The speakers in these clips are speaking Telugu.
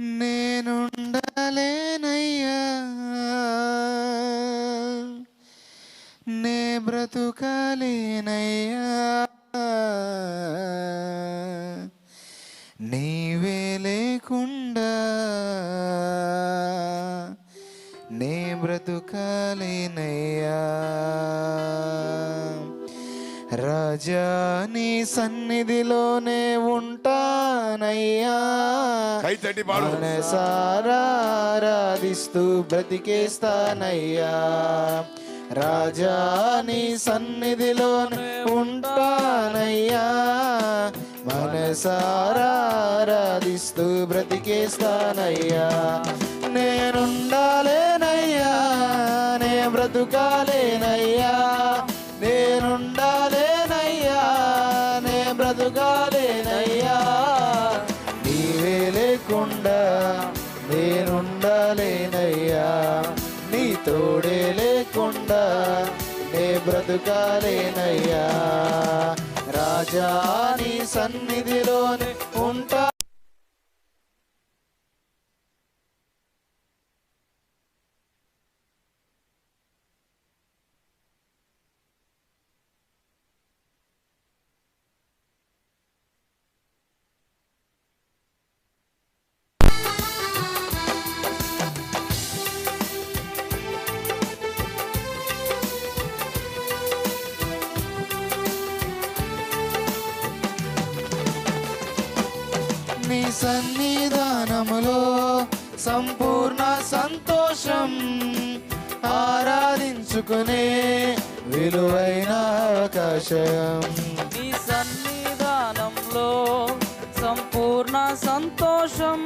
నేనుండలేనయ్యా. నే బ్రతుకలేనయ్యా. నీవే లేకుండా. నే బ్రతుకలేనయ్యా. రాజా నీ సన్నిధిలోనే ఉంటానయ్యా బ్రతికేస్తానయ్యా. రాజా నీ సన్నిధిలోనే ఉంటానయ్యా. మనసారాధిస్తూ బ్రతికేస్తానయ్యా. నేనుండాలేనయ్యా నే బ్రతుకాలేనయ్యా. తోడే లేకుండా నే బ్రతుకాలేనయ్యా. రాజా నీ సన్నిధిలోనే ఉంటా నీ సన్నిధానములో సంపూర్ణ సంతోషం ఆరాధించుకునే విలువైన అవకాశం. నీ సన్నిధానంలో సంపూర్ణ సంతోషం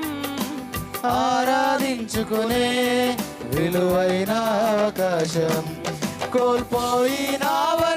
ఆరాధించుకునే విలువైన అవకాశం. కోల్పోయినవన్నీ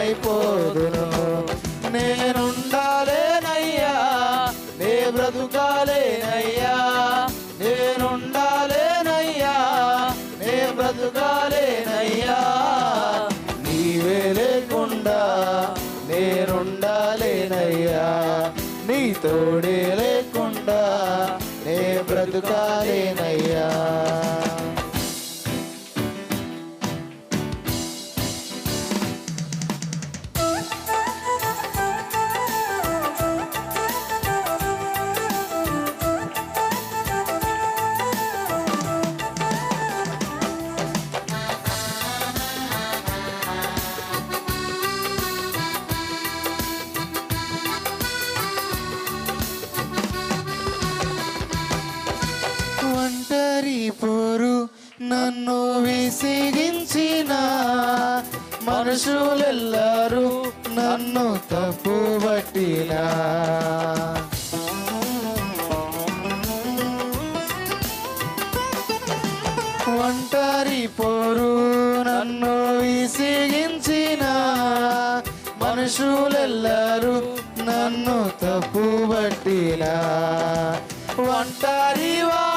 నేనేమైపోదును నేనుండాలేనయ్యా నే బ్రతుకాలేనయ్యా. నేనుండాలేనయ్యా నే బ్రతుకాలేనయ్యా. నీవే లేకుండా నేనుండాలేనయ్యా. నీ తోడే లేకుండా నే బ్రతుకాలేనయ్యా. మనుషులెల్లారు నన్ను తప్పు పట్టినా. ఒంటరి పోరు నన్ను విసిగించిన. మనుషులెల్లారు నన్ను తప్పు పట్టినా. ఒంటరి వా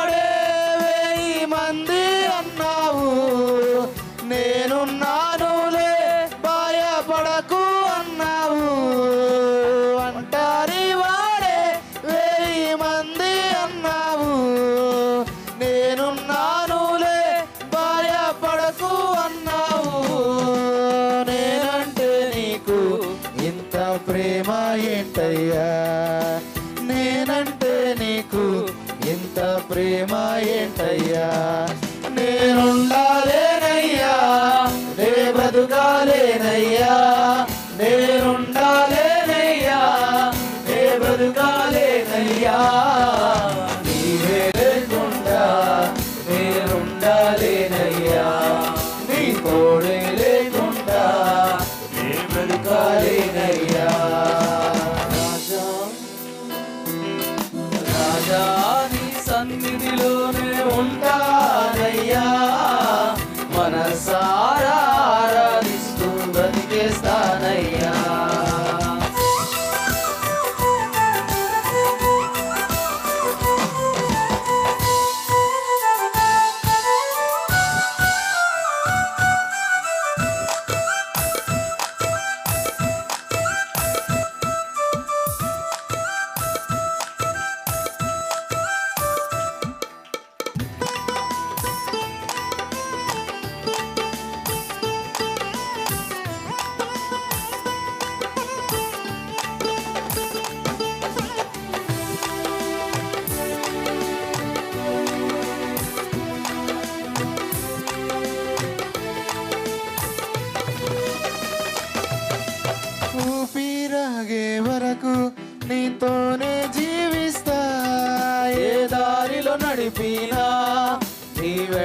Gaza.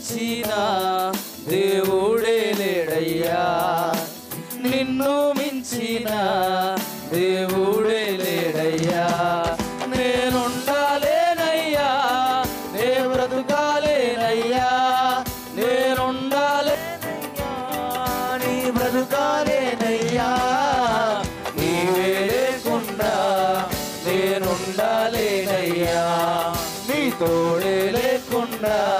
మించిన దేవుడే లేడయ్యా. నిన్ను మించిన దేవుడే లేడయ్యా. నేనుండాలేనయ్యా. నే బ్రతుకాలేనయ్యా. నేనుండాలేనయ్యా. నీ బ్రతుకాలేనయ్యా. నీవే లేకుండా నేనుండాలేనయ్యా. నీ తోడే లేకుండా